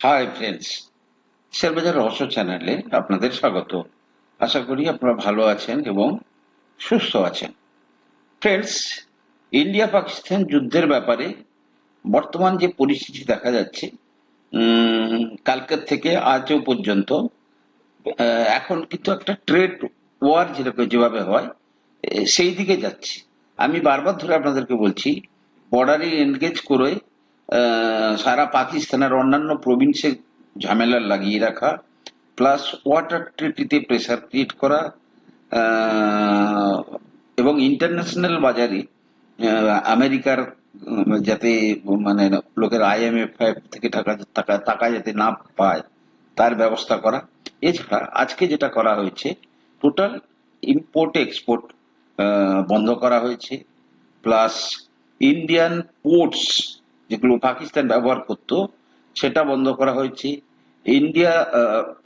Hi friends শেয়ারবাজার রহস্য চ্যানেলে আপনাদের স্বাগত। আশা করি আপনারা ভালো আছেন এবং সুস্থ আছেন। ফ্রেন্ডস ইন্ডিয়া পাকিস্তান যুদ্ধের ব্যাপারে বর্তমান যে পরিস্থিতি দেখা যাচ্ছে কালকের থেকে আজও পর্যন্ত এখন কিন্তু একটা ট্রেড ওয়ার যেরকম যেভাবে হয় সেই দিকে যাচ্ছে। আমি বারবার ধরে আপনাদেরকে বলছি বর্ডারে এনগেজ করে সারা পাকিস্তানের অন্যান্য প্রভিন্সে ঝামেলা লাগিয়ে রাখা প্লাস ওয়াটার ট্রিটিতে প্রেসার ক্রিয়েট করা এবং ইন্টারন্যাশনাল বাজারে আমেরিকার যাতে মানে লোকের আইএমএফ থেকে টাকা টাকা টাকা যাতে না পায়, তার ব্যবস্থা করা। এছাড়া আজকে যেটা করা হয়েছে টোটাল ইম্পোর্ট এক্সপোর্ট বন্ধ করা হয়েছে প্লাস ইন্ডিয়ান পোর্টস যেগুলো পাকিস্তান ব্যবহার করতো, সেটা বন্ধ করা হয়েছে। ইন্ডিয়া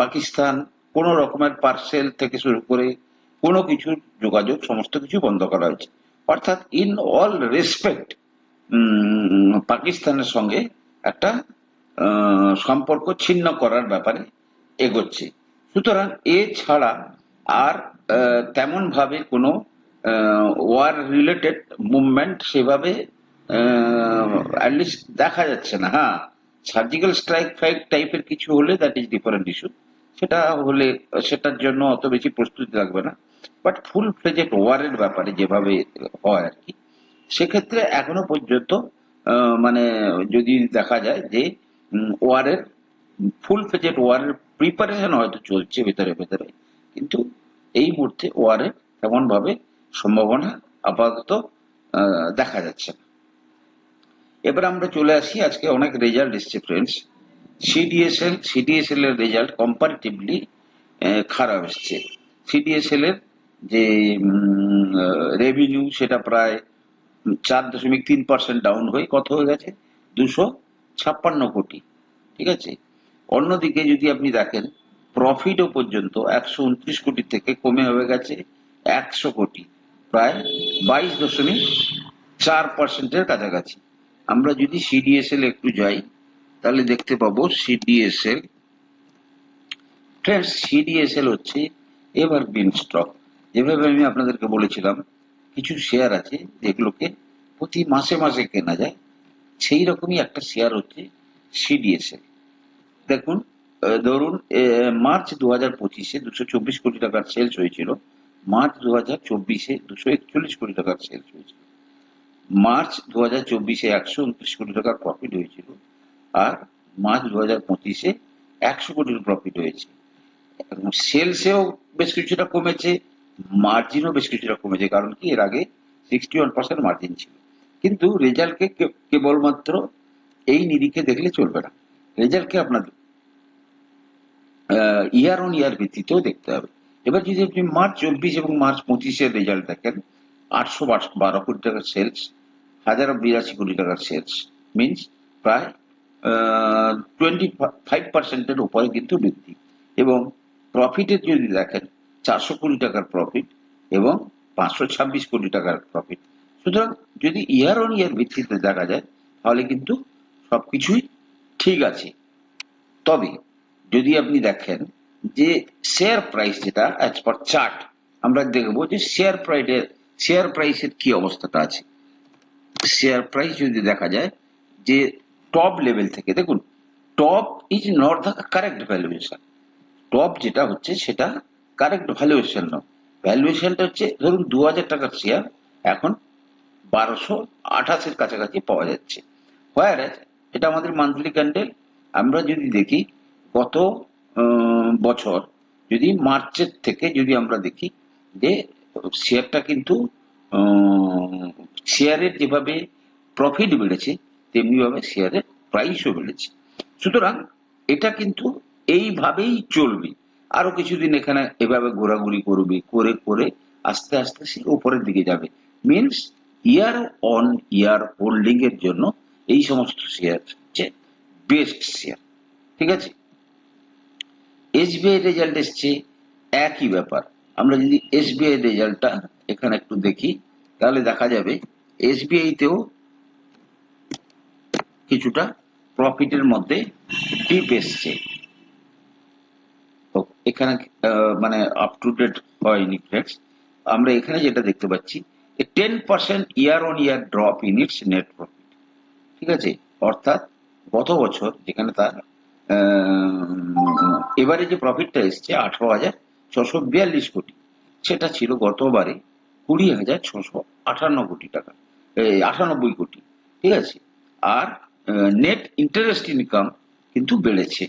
পাকিস্তান কোনো রকমের পার্সেল থেকে শুরু করে কোনো কিছুর যোগাযোগ, সমস্ত কিছু বন্ধ করা হয়েছে। অর্থাৎ ইন অল রেসপেক্ট পাকিস্তানের সঙ্গে একটা সম্পর্ক ছিন্ন করার ব্যাপারে এগোচ্ছে। সুতরাং এছাড়া আর তেমন ভাবে কোনো ওয়ার রিলেটেড মুভমেন্ট সেভাবে অ্যাটলিস্ট দেখা যাচ্ছে না হ্যাঁ। সার্জিক্যাল স্ট্রাইক ফাইক টাইপের কিছু হলে দ্যাট ইজ ডিফারেন্ট ইস্যু সেটা হলে, সেটার জন্য অত বেশি প্রস্তুতি লাগবে না। বাট ফুল ফ্লেজেড ওয়ারের ব্যাপারে যেভাবে হয় আর কি, সেক্ষেত্রে এখনও পর্যন্ত মানে যদি দেখা যায় যে ওয়ারের ফুল ফেজেড ওয়ারের প্রিপারেশন হয়তো চলছে ভেতরে ভেতরে। কিন্তু এই মুহূর্তে ওয়ারের তেমন ভাবে সম্ভাবনা আপাতত দেখা যাচ্ছে না। এবার আমরা চলে আসি আজকে অনেক রেজাল্ট এসছে ফ্রেন্ডস সিডিএসএল সিডিএসএল এর রেজাল্ট কম্পারিটিভলি খারাপ এসছে। সিডিএসএল এর যে রেভিনিউ সেটা প্রায় চার দশমিক তিন পার্সেন্ট ডাউন হয়ে কত হয়ে গেছে? দুশো ছাপ্পান্ন কোটি, ঠিক আছে? অন্যদিকে যদি আপনি দেখেন প্রফিটও পর্যন্ত একশো উনত্রিশ কোটি থেকে কমে হয়ে গেছে একশো কোটি, প্রায় বাইশ দশমিক চার পার্সেন্টের কাছাকাছি। আমরা যদি সিডিএসএল একটু যাই, তাহলে দেখতে পাবো সিডিএসএল ফ্রেন্ডস সিডিএসএল হচ্ছে এভারগ্রিন স্টক। যেভাবে আমি আপনাদেরকে বলেছিলাম, কিছু শেয়ার আছে যেগুলোকে প্রতি মাসে মাসে কেনা যায়। সেই রকমই একটা শেয়ার হচ্ছে সিডিএসএল দেখুন ধরুন মার্চ দু হাজার পঁচিশে দুশো চব্বিশ কোটি টাকার সেলস হয়েছিল। মার্চ দু হাজার চব্বিশে দুশো একচল্লিশ কোটি টাকার সেলস হয়েছিল। মার্চ দু হাজার চব্বিশে একশো উনত্রিশ কোটি টাকার প্রফিট হয়েছিল আর মার্চ দু হাজার পঁচিশে একশো কোটির প্রফিট হয়েছে। সেলসেও বেশ কিছুটা কমেছে মার্জিনও বেশ কিছুটা কমেছে, কারণ কি? এর আগে সিক্সটি ওয়ান পার্সেন্ট মার্জিন ছিল। কিন্তু রেজাল্টকে কেবলমাত্র এই নিরিখে দেখলে চলবে না। রেজাল্টকে আপনাদের ইয়ার অন ইয়ার ভিত্তিতেও দেখতে হবে। এবার যদি আপনি মার্চ চব্বিশ এবং মার্চ পঁচিশের রেজাল্ট দেখেন, আটশো বারো কোটি টাকার সেলস হাজার বিরাশি কোটি টাকার সেলস মিনস প্রায় টোয়েন্টি ফাইভ পার্সেন্টের উপরে কিন্তু বৃদ্ধি। এবং প্রফিটের যদি দেখেন, চারশো কোটি টাকার প্রফিট এবং পাঁচশো ছাব্বিশ কোটি টাকার প্রফিট সুতরাং যদি ইয়ার অন ইয়ার ভিত্তিতে দেখা যায়, তাহলে কিন্তু সব কিছুই ঠিক আছে। তবে যদি আপনি দেখেন যে শেয়ার প্রাইস যেটা অ্যাজ পার চার্ট আমরা দেখব যে শেয়ার প্রাইসের শেয়ার প্রাইসের কি অবস্থাটা আছে। শেয়ার প্রাইস যদি দেখা যায়, যে টপ লেভেল থেকে, দেখুন top is not the correct valuation top যেটা হচ্ছে, সেটা কারেক্ট ভ্যালুয়েশন নয়। ভ্যালুয়েশনটা হচ্ছে, ধরুন দু হাজার টাকার শেয়ার এখন বারোশো আঠাশের কাছাকাছি পাওয়া যাচ্ছে। হোয়ার এটা আমাদের মান্থলি ক্যান্ডেল আমরা যদি দেখি, গত বছর, যদি মার্চের থেকে যদি আমরা দেখি, যে শেয়ারটা কিন্তু শেয়ারের যেভাবে প্রফিট বেড়েছে তেমনি ভাবে শেয়ারের প্রাইসও বেড়েছে। সুতরাং এটা কিন্তু এইভাবেই চলবে। আরও কিছুদিন এখানে এভাবে ঘোরাঘুরি করবে, করে করে আস্তে আস্তে সে উপরের দিকে যাবে। Means year on year holding এর জন্য এই সমস্ত শেয়ার হচ্ছে বেস্ট শেয়ার ঠিক আছে? এসবিআই রেজাল্ট এসছে, একই ব্যাপার। আমরা যদি এসবিআই রেজাল্টটা এখানে একটু দেখি, তাহলে দেখা যাবে এসবিআই তেও কিছুটা প্রফিটের মধ্যে ডিপ এসছে। এখানে মানে আপ টু ডেট হয়নি ফ্রেন্ডস আমরা এখানে যেটা দেখতে পাচ্ছি ten percent year on year drop in its net profit ঠিক আছে? অর্থাৎ গত বছর যেখানে তার এবারে যে প্রফিটটা এসছে আঠারো হাজার ছশো বিয়াল্লিশ কোটি, সেটা ছিল গতবারে কুড়ি হাজার ছশো আটান্ন কোটি টাকা। আটানব্বই কোটি, ঠিক আছে? আর নেট ইন্টারেস্ট ইনকাম কিন্তু বেড়েছে।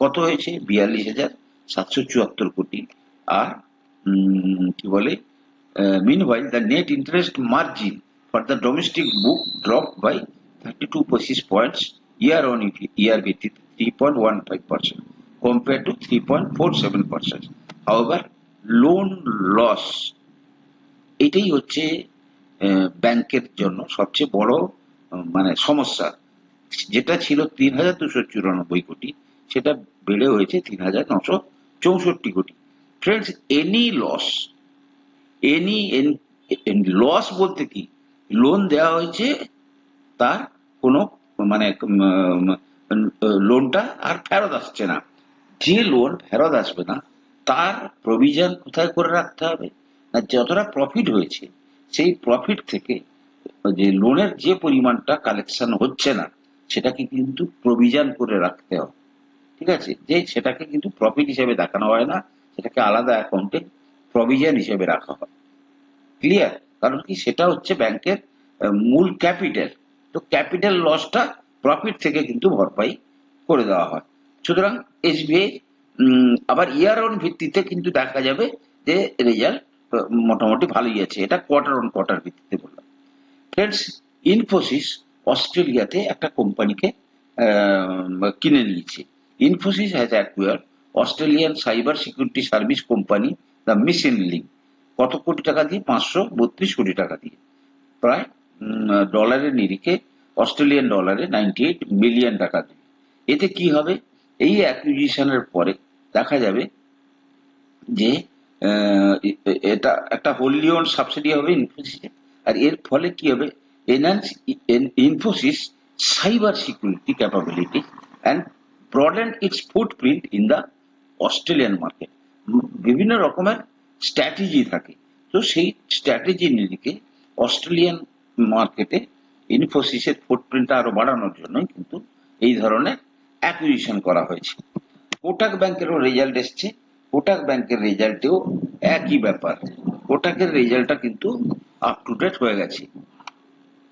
কত হয়েছে? বিয়াল্লিশ হাজার সাতশো চুয়াত্তর কোটি। আর কি বলে? Mean while the net interest margin for the domestic book drop by thirty two পঁচিশ পয়েন্টস ইয়ার অন ইয়ার ভিত্তিতে three point one five percent compare to three point four seven percent however loan loss এটাই হচ্ছে ব্যাংকের জন্য সবচেয়ে বড় মানে সমস্যা। যেটা ছিল তিন হাজার দুশো চুরানব্বই কোটি, সেটা বেড়ে হয়েছে তিন হাজার নশো চৌষট্টি কোটি। Friends any loss any loss বলতে কি? লোন দেওয়া হয়েছে, তার কোনো মানে লোনটা আর ফেরত আসছে না। যে লোন ফেরত আসবে না, তার প্রভিশন কোথায় করে রাখতে হবে? না, যতটা প্রফিট হয়েছে সেই প্রফিট থেকে যে লোনের যে পরিমাণটা কালেকশন হচ্ছে না, সেটাকে কিন্তু প্রভিশন করে রাখতে হবে। ঠিক আছে? যে সেটাকে কিন্তু প্রফিট হিসেবে দেখানো হয় না, সেটাকে আলাদা অ্যাকাউন্টে প্রভিশন হিসেবে রাখা হয়। ক্লিয়ার কারণ কি? সেটা হচ্ছে ব্যাংকের মূল ক্যাপিটাল তো ক্যাপিটাল লসটা প্রফিট থেকে কিন্তু ভরপাই করে দেওয়া হয়। সুতরাং এসবিআই আবার ইয়ার অন ভিত্তিতে কিন্তু দেখা যাবে যে রেজাল্ট মোটামুটি ভালোই আছে। এটা কোয়ার্টার অন কোয়ার্টার ভিত্তিতে বললাম। ফ্রেন্ডস ইনফোসিস অস্ট্রেলিয়াতে একটা কোম্পানিকে কিনে নিয়েছে। Infosys has acquire Australian cyber security service company the Missing Link কত কোটি টাকা দিয়ে? পাঁচশো বত্রিশ কোটি টাকা দিয়ে। প্রায় ডলারের নিরিখে অস্ট্রেলিয়ান ডলারে নাইনটি এইট মিলিয়ন টাকা দিয়ে। এতে কি হবে? এই অ্যাকুইজিশনের পরে দেখা যাবে যে এটা একটা হোলি ওন সাবসিডি হবে ইনফোসিসে আর এর ফলে কি হবে? Enhance Infosys cyber security capability and broaden its footprint in the Australian market বিভিন্ন রকমের স্ট্র্যাটেজি থাকে। তো সেই স্ট্র্যাটেজি নিরিখে অস্ট্রেলিয়ান মার্কেটে ইনফোসিসের ফুটপ্রিন্টটা আরও বাড়ানোর জন্যই কিন্তু এই ধরনের অ্যাকুইজিশন করা হয়েছে। কোটাক ব্যাংকেরও রেজাল্ট এসছে। কোটাক ব্যাংকের রেজাল্টেও একই ব্যাপার। কোটাকের রেজাল্টটা কিন্তু আপ টু ডেট হয়ে গেছে।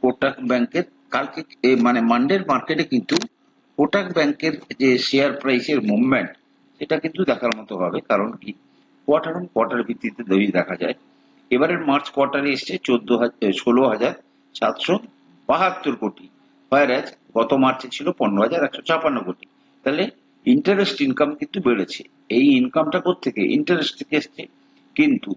কোটাক ব্যাংকের কালকে মানে মান্ডের মার্কেটে কিন্তু কোটাক ব্যাংকের যে শেয়ার প্রাইসের মুভমেন্ট সেটা কিন্তু দেখার মতো হবে। কারণ কি? কোয়ার্টার অন কোয়ার্টার ভিত্তিতে দই দেখা যায়। এবারের মার্চ কোয়ার্টারে এসছে চোদ্দ হাজার ষোলো হাজার সাতশো বাহাত্তর কোটি। হোয়ারাজ গত মার্চে ছিল পনেরো হাজার একশো ছাপান্ন কোটি। তাহলে ইন্টারেস্ট ইনকাম কিন্তু বেড়েছে। এই ইনকামটা থেকে ইন্টারেস্ট থেকে এসছে। কিন্তু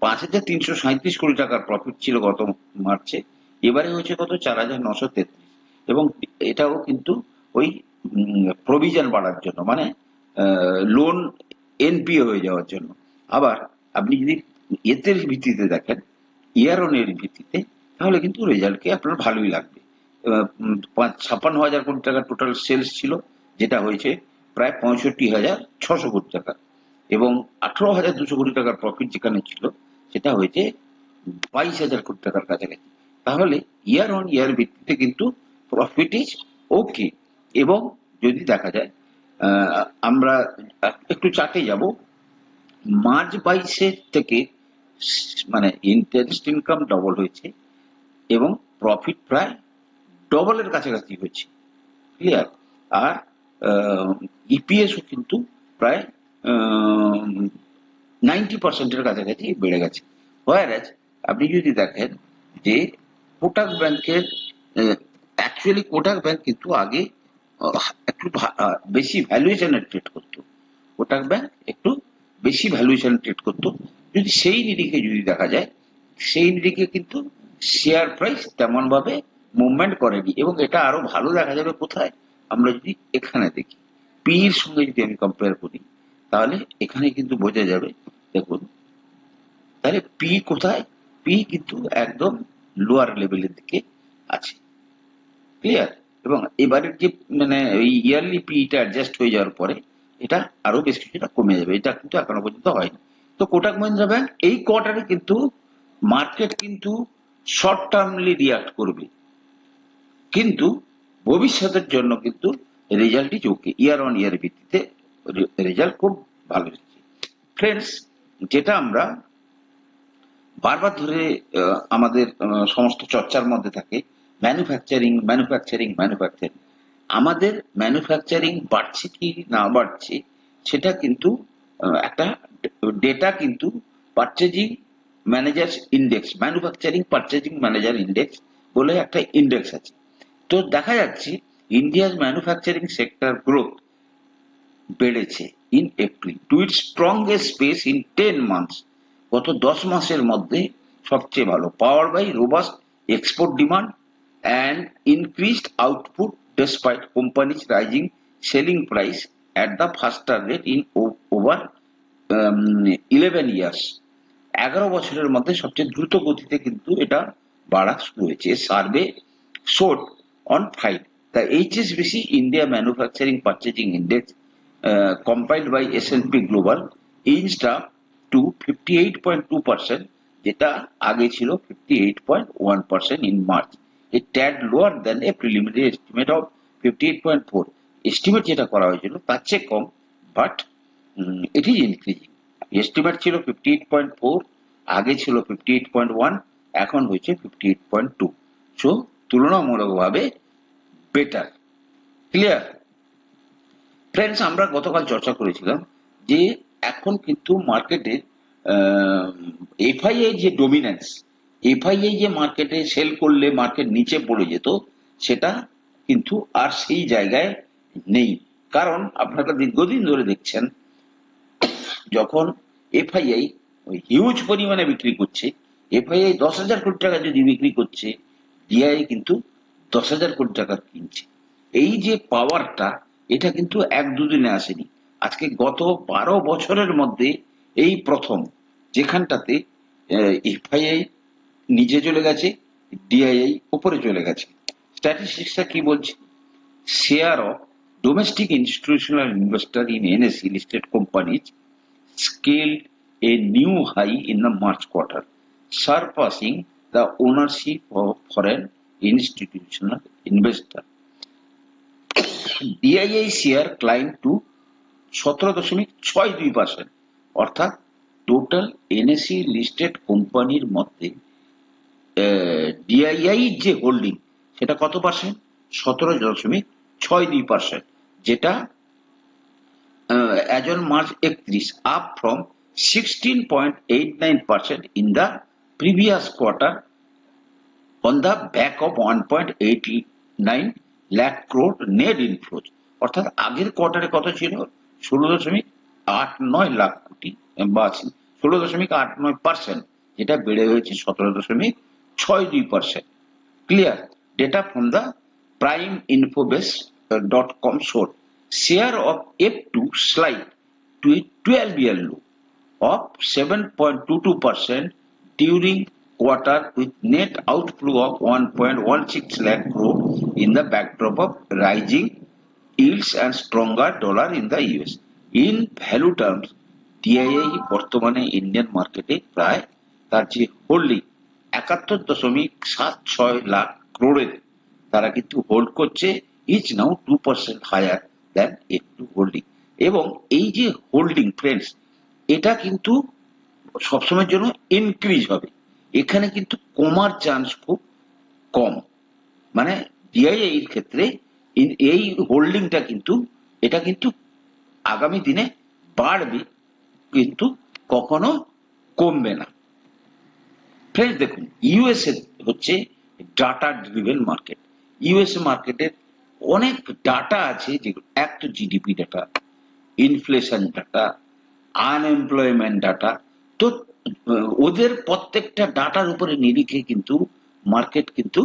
পাঁচ হাজার তিনশো সাঁত্রিশ কোটি টাকার প্রফিট ছিল গত মার্চে। এবারে হয়েছে কত? চার হাজার নশো তেত্রিশ। এবং এটাও কিন্তু ওই প্রভিশন বাড়ার জন্য মানে লোন এনপিএ হয়ে যাওয়ার জন্য। আবার আপনি যদি এতে ভিত্তিতে দেখেন ইয়ার অন ভিত্তিতে, তাহলে কিন্তু রেজাল্টকে আপনার ভালোই লাগবে। পাঁচ- ছাপ্পান্ন হাজার কোটি টাকার টোটাল সেলস ছিল। যেটা হয়েছে প্রায় পঁয়ষট্টি হাজার ছশো কোটি টাকা। এবং আঠারো হাজার দুশো কোটি টাকার প্রফিট যেখানে ছিল, সেটা হয়েছে বাইশ হাজার কোটি টাকার কাছাকাছি। তাহলে ইয়ার অন ইয়ার ভিত্তিতে কিন্তু প্রফিট ইজ ওকে এবং যদি দেখা যায় আমরা একটু চাটে যাব। মার্চ বাইশের থেকে মানে ইন্টারেস্ট ইনকাম ডবল হয়েছে এবং প্রফিট প্রায় ডবলের কাছাকাছি হয়েছে। ক্লিয়ার আর ইপিএসও কিন্তু প্রায় নাইনটি পার্সেন্টের কাছাকাছি বেড়ে গেছে। হোয়ারাজ আপনি যদি দেখেন যে কোটাক ব্যাংকের অ্যাকচুয়ালি কোটাক ব্যাংক কিন্তু আগে একটু বেশি ভ্যালুয়েশনে ট্রেড করতো। কোটাক ব্যাংক একটু বেশি ভ্যালুয়েশন ট্রেড করতো। যদি সেই নিরিখে যদি দেখা যায়, সেই নিরিখে কিন্তু শেয়ার প্রাইস তেমন ভাবে মুভমেন্ট করেনি। এবং এটা আরও ভালো দেখা যাবে কোথায়? আমরা যদি এখানে দেখি পি এর সঙ্গে যদি আমি কম্পেয়ার করি, তাহলে এখানে কিন্তু বোঝা যাবে, দেখুন, তাহলে পি কোথায়? পি কিন্তু একদম লোয়ার লেভেলের দিকে আছে। ক্লিয়ার এবং এবারের যে মানে ওই ইয়ারলি পিটা অ্যাডজাস্ট হয়ে যাওয়ার পরে, এটা আরও বেশ কিছুটা কমে যাবে। এটা কিন্তু এখনও পর্যন্ত হয়নি তো কোটাক মহিন্দ্রা ব্যাংক এই কোয়ার্টারে কিন্তু মার্কেট কিন্তু শর্ট টার্মলি রিয়াক্ট করবে। কিন্তু ভবিষ্যতের জন্য কিন্তু রেজাল্টই চৌকে ইয়ার অন ইয়ার ভিত্তিতে রেজাল্ট খুব ভালো এসেছে ফ্রেন্ডস যেটা আমরা বারবার ধরে আমাদের সমস্ত চর্চার মধ্যে থাকে ম্যানুফ্যাকচারিং ম্যানুফ্যাকচারিং ম্যানুফ্যাকচারিং আমাদের ম্যানুফ্যাকচারিং বাড়ছে কি না বাড়ছে, সেটা কিন্তু একটা ডেটা কিন্তু purchasing manager index manufacturing purchasing manager index বলে একটা ইন্ডেক্স আছে। তো দেখা যাচ্ছে ইন্ডিয়ার ম্যানুফ্যাকচারিং সেক্টর গ্রোথ বেড়েছে in April to it strongest space in ten months গত দশ মাসের মধ্যে সবচেয়ে ভালো। Powered by robust export demand and increased output despite companies rising selling price at the faster rate in over eleven years এগারো বছরের মধ্যে সবচেয়ে দ্রুত গতিতে কিন্তু এটা বাড়া শুরু হয়েছে। Survey showed on Friday the HSBC India manufacturing purchasing index compiled by S&P Global, inched up to 58.2% যেটা আগে ছিল 58.1% in March. A tad lower than a preliminary estimate of 58.4. Estimate যেটা করা হয়েছিল, তার চেয়ে কম but it is increasing estimate ছিল 58.4 আগে ছিল 58.1 এখন হয়েছে 58.2 সো তুলনামূলকভাবে বেটার ক্লিয়ার ফ্রেন্ডস আমরা গতকাল চর্চা করেছিলাম যে এখন কিন্তু মার্কেটে এফআইআই যে ডোমিনেন্স এফআইআই যে মার্কেটে সেল করলে মার্কেট নিচে পড়ে যেত, সেটা কিন্তু আর সেই জায়গায় নেই। কারণ আপনারা দীর্ঘদিন ধরে দেখছেন, যখন এফআইআই হিউজ পরিমাণে বিক্রি করছে এফআইআই দশ হাজার কোটি টাকা যদি বিক্রি করছে ডিআই কিন্তু দশ হাজার কোটি টাকা কিনছে। এই যে পাওয়ারটা এটা কিন্তু এক দুদিনে আসেনি। আজকে গত বারো বছরের মধ্যে এই প্রথম, যেখানটাতে এফআইআই নিচে চলে গেছে ডিআইআই উপরে চলে গেছে। স্ট্যাটিস্টিক্সটা কি বলছে? Share of domestic institutional investor in NSE listed companies scaled a new high in the March quarter surpassing the ownership of foreign institutional investor. DII share climb to সতেরো দশমিক ছয় দুই পার্সেন্ট অর্থাৎ টোটাল এনএসি লিস্টেড কোম্পানির মধ্যে DII যে holding সেটা কত পার্সেন্ট সতেরো দশমিক ছয় দুই পার্সেন্ট যেটা অ্যাজ অন মার্চ একত্রিশ up from sixteen point eight nine percent in the the back of one point eight nine lakh crore net inflows অর্থাৎ আগের কোয়ার্টারে কত ছিল? ষোলো দশমিক আট নয় লাখ কোটি বা ষোলো দশমিক আট নয় পার্সেন্ট যেটা বেড়ে হয়েছে সতেরো দশমিক ছয় দুই percent clear data from the Prime Infobase dot com shows share of F2 slide to a 12 year low of 7.22% during quarter with net outflow of 1.16 lakh crore in the backdrop of rising yields and stronger dollar in the US. In value terms, DII বর্তমানে Indian মার্কেটে প্রায় তার যে holding একাত্তর দশমিক সাত ছয় লাখ ক্রোড়ের তারা কিন্তু হোল্ড করছে is now two percent higher than একটু হোল্ডিং এবং এই যে হোল্ডিং ফ্রেন্ডস এটা কিন্তু সবসময়ের জন্য ইনক্রিজ হবে। এখানে কিন্তু কমার চান্স খুব কম। মানে ডিআইআই এর ক্ষেত্রে এই হোল্ডিংটা কিন্তু, এটা কিন্তু আগামী দিনে বাড়বে, কিন্তু কখনো কমবে না। ফ্রেন্ডস দেখুন ইউএসএ হচ্ছে ডাটা ড্রিভেন মার্কেট ইউএসএ মার্কেটের অনেক ডাটা আছে, যেগুলো এক তো GDP data inflation data unemployment data তো ওদের প্রত্যেকটা ডাটার উপরে নিরিখে কিন্তু মার্কেট কিন্তু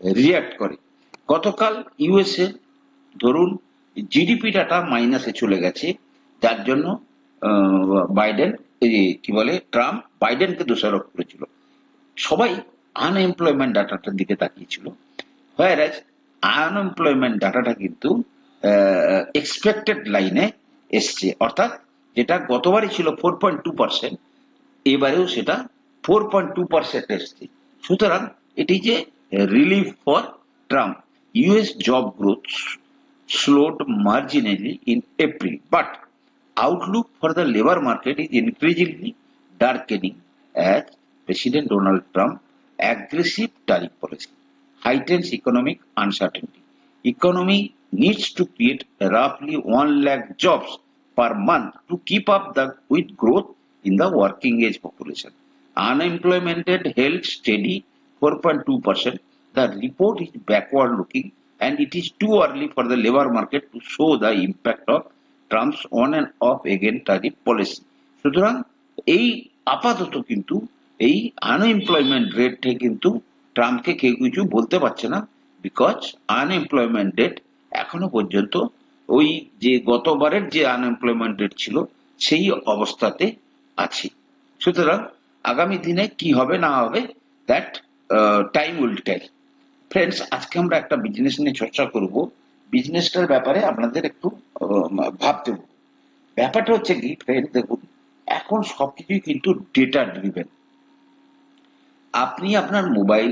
রিয়াক্ট করে। গতকাল ইউএসএ ধরুন জিডিপি ডাটা মাইনাসে চলে গেছে। যার জন্য বাইডেন কি বলে ট্রাম্প বাইডেনকে দোষারোপ করেছিল। সবাই আনএমপ্লয়মেন্ট ডাটাটার দিকে তাকিয়েছিল। হোয়ার আনএমপ্লয়মেন্ট ডাটাটা কিন্তু এক্সপেক্টেড লাইনে এসছে। অর্থাৎ, যেটা গতবারই ছিল ফোর পয়েন্ট টু পার্সেন্ট এবারেও সেটা ফোর পয়েন্ট টু পার্সেন্ট এসছে সুতরাং এটি যে relief for Trump US job growth slowed marginally in April, but outlook for the labor market is increasingly darkening as President Donald Trump aggressive tariff policy heightens economic uncertainty. Economy needs to create roughly 1 lakh jobs per month to keep up the with growth in the working age population. Unemployment held steady 4.2%. The report is backward looking and it is too early for the labor market to show the impact of Trump's on and off again tariff policy. সুতরাং এই আপাতত কিন্তু এই unemployment রেটে কিন্তু ট্রাম্পকে কেউ কিছু বলতে পারছে না বিকজ আনএমপ্লয়মেন্ট রেট এখনও পর্যন্ত ওই যে গতবারের যে আনএমপ্লয়মেন্ট রেট ছিল সেই অবস্থাতে আছে। সুতরাং আগামী দিনে কি হবে না হবে that time will tell friends আজকে আমরা একটা বিজনেস নিয়ে চর্চা করব। বিজনেসটার ব্যাপারে আপনাদের একটু ভাবতে হবে। ব্যাপারটা হচ্ছে কি ফ্রেন্ড দেখুন, এখন সবকিছুই কিন্তু ডেটা ড্রিভেন আপনি আপনার মোবাইল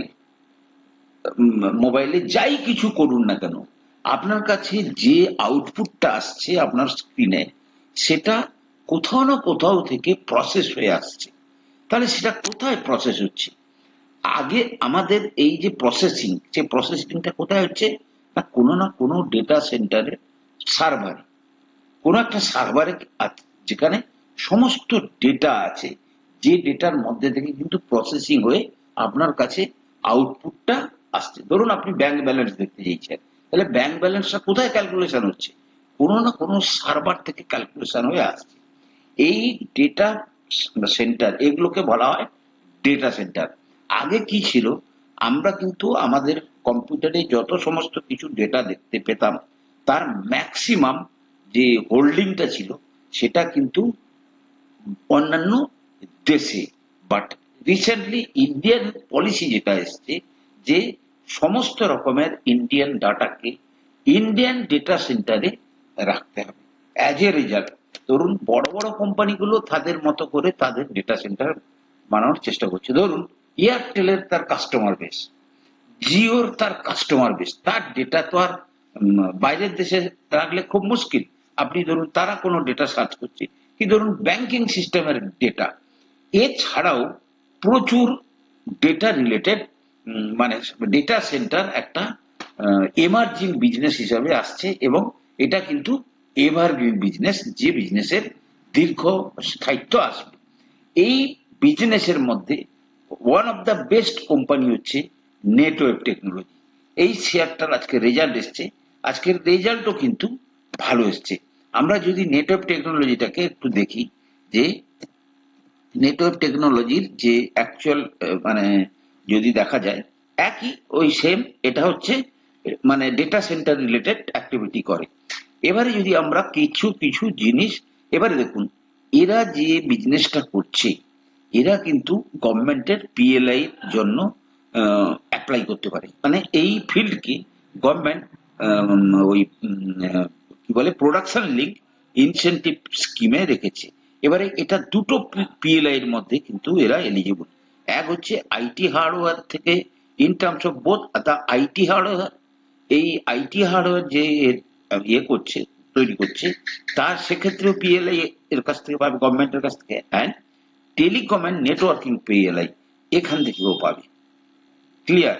মোবাইলে যাই কিছু করুন না কেন, আপনার কাছে যে আউটপুটটা আসছে আপনার স্ক্রিনে সেটা কোথাও না কোথাও থেকে প্রসেস হয়ে আসছে। তাহলে সেটা কোথায় প্রসেস হচ্ছে? আগে আমাদের এই যে প্রসেসিং সেই প্রসেসিংটা কোথায় হচ্ছে? না, কোনো না কোনো ডেটা সেন্টারে সার্ভারে কোনো একটা সার্ভারে যেখানে সমস্ত ডেটা আছে, যে ডেটার মধ্যে থেকে কিন্তু প্রসেসিং হয়ে আপনার কাছে আউটপুটটা আসছে। ধরুন আপনি ব্যাংক ব্যালেন্স দেখতে চাইছেন, তাহলে ব্যাংক ব্যালেন্সটা কোথায় ক্যালকুলেশন হচ্ছে? কোনো না কোনো সার্ভার থেকে ক্যালকুলেশন হয়ে আসছে। এই ডেটা সেন্টার এগুলোকে বলা হয় ডেটা সেন্টার আগে কি ছিল? আমরা কিন্তু আমাদের কম্পিউটারে যত সমস্ত কিছু ডেটা দেখতে পেতাম, তার ম্যাক্সিমাম যে হোল্ডিংটা ছিল, সেটা কিন্তু অন্যান্য দেশে। বাট রিসেন্টলি ইন্ডিয়ান পলিসি যেটা এসছে, যে সমস্ত রকমের ইন্ডিয়ান ডাটাকে ইন্ডিয়ান ডেটা সেন্টারে রাখতে হবে। অ্যাজ এ রেজাল্ট ধরুন, বড় বড় কোম্পানিগুলো তাদের মতো করে তাদের ডেটা সেন্টার বানানোর চেষ্টা করছে। ধরুন এয়ারটেলের তার কাস্টমার বেস জিওর তার কাস্টমার বেস তার ডেটা তো আর বাইরের দেশে রাখলে খুব মুশকিল। আপনি ধরুন, তারা কোনো ডেটা সার্চ করছে, কি ধরুন ব্যাংকিং সিস্টেমের ডেটা এছাড়াও প্রচুর ডেটা রিলেটেড মানে ডেটা সেন্টার একটা এমার্জিং বিজনেস হিসাবে আসছে এবং এটা কিন্তু এভারগ্রিন বিজনেস যে বিজনেসের দীর্ঘ স্থায়িত্ব আসবে। এই বিজনেসের মধ্যে one of the best company হচ্ছে নেটওয়েব টেকনোলজি এই শেয়ারটার আজকে রেজাল্ট এসছে। আজকের রেজাল্টও কিন্তু ভালো এসছে। আমরা যদি নেটওয়েব টেকনোলজিটাকে একটু দেখি, যে নেটওয়ার্ক টেকনোলজির যে অ্যাকচুয়াল মানে যদি দেখা যায়, একই ওই সেম এটা হচ্ছে মানে ডেটা সেন্টার রিলেটেড অ্যাক্টিভিটি করে। এবারে যদি আমরা কিছু কিছু জিনিস, এবারে দেখুন, এরা যে বিজনেসটা করছে, এরা কিন্তু গভর্নমেন্টের পিএলআই জন্য অ্যাপ্লাই করতে পারে। মানে এই ফিল্ডকে গভর্নমেন্ট ওই কি বলে প্রোডাকশন লিঙ্ক ইনসেন্টিভ স্কিমে রেখেছে। এবারে এটা দুটো পিএলআই এর মধ্যে কিন্তু এরা এলিজিবল এক হচ্ছে আইটি হার্ডওয়্যার থেকে in terms of both the IT hardware এই আইটি হার্ডওয়্যার যে ইয়ে করছে, তৈরি করছে, তার সেক্ষেত্রেও পিএলআই এর কাছ থেকে পাবে গভর্নমেন্টের কাছ থেকে and telecom and networking PLI এখান থেকেও পাবে। ক্লিয়ার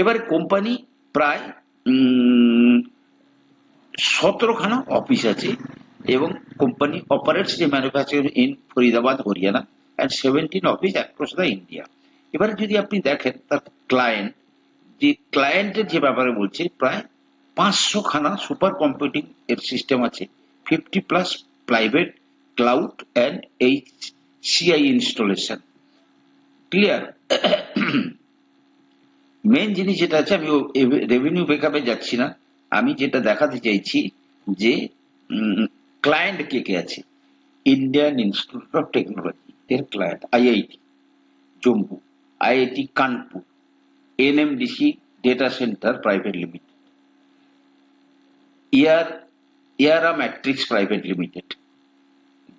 এবারে কোম্পানি প্রায় সতেরোখানা অফিস আছে এবং কোম্পানি অপারেটস যে manufacture in Faridabad Haryana and seventeen office across the India এবারে যদি আপনি দেখেন তার ক্লায়েন্ট যে ক্লায়েন্টের যে ব্যাপারে বলছে, প্রায় পাঁচশো খানা সুপার কম্পিউটিং এর সিস্টেম আছে। Fifty plus private, cloud and H CI installation. Clear? Main জিনিস যেটা আছে, আমি রেভিনিউ ব্রেকআপে যাচ্ছি না। আমি যেটা দেখাতে চাইছি যে ক্লায়েন্ট কে কে আছে? ইন্ডিয়ান ইনস্টিটিউট অফ টেকনোলজি, এর client, IIT, Jammu, IIT Kanpur, NMDC, data center, private limited. Yara matrix private limited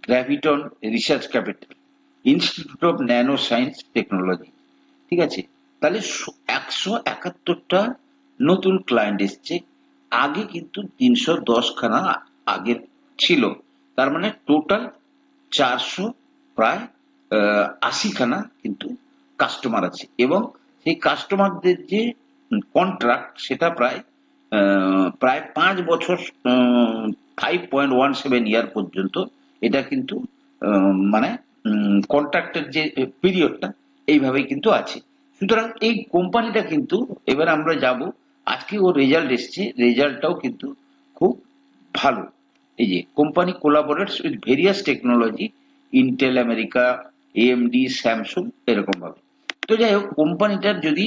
Graviton Research Capital Institute of Nano Science Technology ঠিক আছে? তাহলে একশো একাত্তরটা নতুন ক্লায়েন্ট এসছে। আগে কিন্তু তিনশো দশ খানা আগে ছিল। তার মানে টোটাল চারশো প্রায় আশি খানা কিন্তু কাস্টমার আছে। এবং সেই কাস্টমারদের যে কন্ট্রাক্ট সেটা প্রায় প্রায় পাঁচ বছর five point one seven year পর্যন্ত এটা কিন্তু মানে কন্ট্রাক্টের যে পিরিয়ডটা এইভাবেই কিন্তু আছে। সুতরাং এই কোম্পানিটা কিন্তু, এবার আমরা যাব, আজকে ওর রেজাল্ট এসছে রেজাল্টটাও কিন্তু খুব ভালো। এই যে company collaborates with various technology Intel America AMD Samsung এরকম ভাবে তো যাই হোক কোম্পানিটার যদি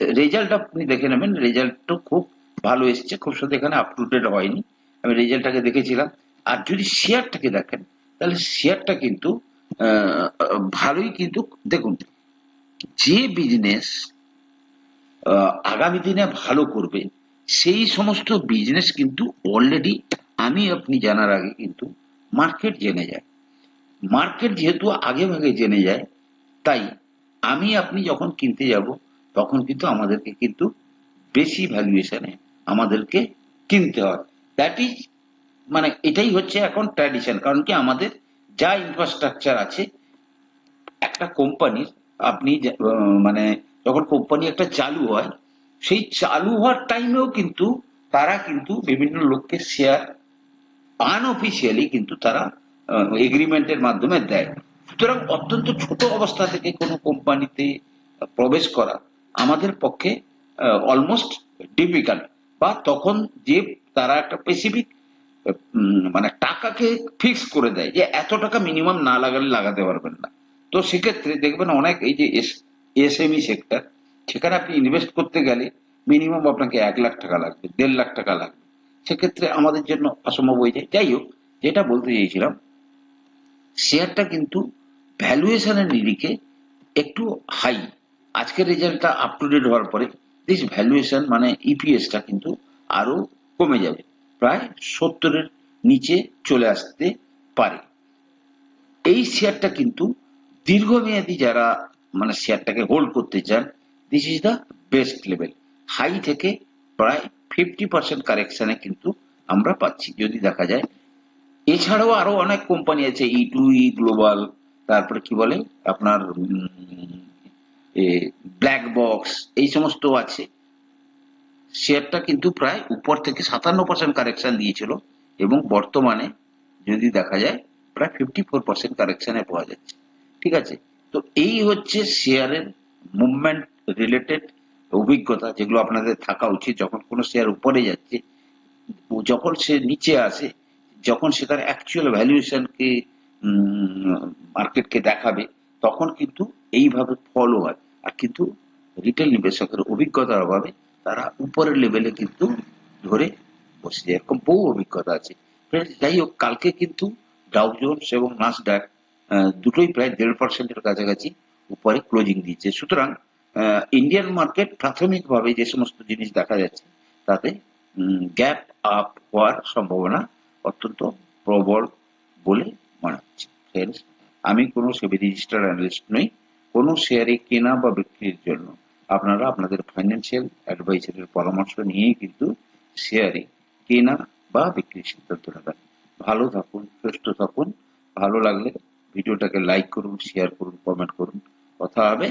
রেজাল্ট আপনি দেখে নেবেন রেজাল্টও খুব ভালো এসছে, খুব সাথে এখানে আপ টু ডেট হয়নি। আমি রেজাল্টটাকে দেখেছিলাম। আর যদি শেয়ারটাকে দেখেন, তাহলে শেয়ারটা কিন্তু ভালোই কিন্তু দেখুন, যে বিজনেস আগামী দিনে ভালো করবে, সেই সমস্ত বিজনেস কিন্তু অলরেডি আমি আপনি জানার আগে কিন্তু মার্কেট জেনে যায়। মার্কেট যেহেতু আগে ভাগে জেনে যায়, তাই আমি আপনি যখন কিনতে যাব, তখন কিন্তু আমাদেরকে কিন্তু বেশি ভ্যালুয়েশনে আমাদেরকে কিনতে হয়। দ্যাট ইজ মানে এটাই হচ্ছে এখন ট্র্যাডিশন কারণ কি আমাদের যা ইনফ্রাস্ট্রাকচার আছে, একটা কোম্পানির আপনি মানে যখন কোম্পানি একটা চালু হয়, সেই চালু হওয়ার টাইমেও কিন্তু তারা কিন্তু বিভিন্ন লোককে শেয়ার আনঅফিসিয়ালি কিন্তু তারা এগ্রিমেন্টের মাধ্যমে দেয়। সুতরাং অত্যন্ত ছোট অবস্থা থেকে কোনো কোম্পানিতে প্রবেশ করা আমাদের পক্ষে অলমোস্ট ডিফিকাল্ট বা তখন যে তারা একটা স্পেসিফিক মানে টাকাকে ফিক্স করে দেয় যে এত টাকা মিনিমাম না লাগালে লাগাতে পারবেন না। তো সেক্ষেত্রে দেখবেন অনেক এই যে এস এসএমই সেক্টর সেখানে আপনি ইনভেস্ট করতে গেলে মিনিমাম আপনাকে এক লাখ টাকা লাগবে, দেড় লাখ টাকা লাগবে। সেক্ষেত্রে আমাদের জন্য অসম্ভব হয়ে যায়। যাই হোক, যেটা বলতে চাইছিলাম শেয়ারটা কিন্তু ভ্যালুয়েশনের নিরিখে একটু হাই আজকের রেজাল্টটা আপ টু ডেট হওয়ার পরে দিস ভ্যালুয়েশন মানে ইপিএসটা কিন্তু আরও কমে যাবে। প্রায় সত্তরের নিচে চলে আসতে পারে। এই শেয়ারটা কিন্তু দীর্ঘমেয়াদী যারা মানে শেয়ারটাকে হোল্ড করতে চান this is the best level high থেকে প্রায় ফিফটি পার্সেন্ট কারেকশনে কিন্তু আমরা পাচ্ছি। যদি দেখা যায়, এছাড়াও আরও অনেক কোম্পানি আছে ই টু ই গ্লোবাল তারপরে কি বলে আপনার ব্ল্যাক বক্স এই সমস্ত আছে। শেয়ারটা কিন্তু প্রায় উপর থেকে সাতান্ন পার্সেন্ট কারেকশন দিয়েছিল এবং বর্তমানে যদি দেখা যায়, প্রায় ফিফটি ফোর পার্সেন্ট কারেকশনে পাওয়া যাচ্ছে। ঠিক আছে? তো এই হচ্ছে শেয়ারের মুভমেন্ট রিলেটেড অভিজ্ঞতা যেগুলো আপনাদের থাকা উচিত যখন কোনো শেয়ার উপরে যাচ্ছে, যখন সে নিচে আসে, যখন সে তার অ্যাকচুয়াল ভ্যালুয়েশনকে মার্কেটকে দেখাবে, তখন কিন্তু এইভাবে ফলো হয় আর কিন্তু রিটেল নিবেশকের অভিজ্ঞতার অভাবে তারা উপরের লেভেলে কিন্তু ধরে বসে যায় এরকম বহু অভিজ্ঞতা আছে। যাই হোক, কালকে কিন্তু ডাউ জোন্স এবং নাসডাক দুটোই প্রায় দেড় পার্সেন্টের কাছাকাছি উপরে ক্লোজিং দিচ্ছে। সুতরাং ইন্ডিয়ান মার্কেট প্রাথমিকভাবে যে সমস্ত জিনিস দেখা যাচ্ছে, তাতে গ্যাপ আপ হওয়ার সম্ভাবনা অত্যন্ত প্রবল বলে মনে হচ্ছে। আমি কোনো সেবি রেজিস্টার অ্যানালিস্ট নই। কোনো শেয়ারে কেনা বা বিক্রির জন্য আপনারা আপনাদের ফাইন্যান্সিয়াল অ্যাডভাইজারের পরামর্শ নিয়েই কিন্তু শেয়ারে কেনা বা বিক্রির সিদ্ধান্ত নেবেন। ভালো থাকুন, সুস্থ থাকুন, ভালো লাগলে ভিডিওটাকে লাইক করুন শেয়ার করুন কমেন্ট করুন। কথা হবে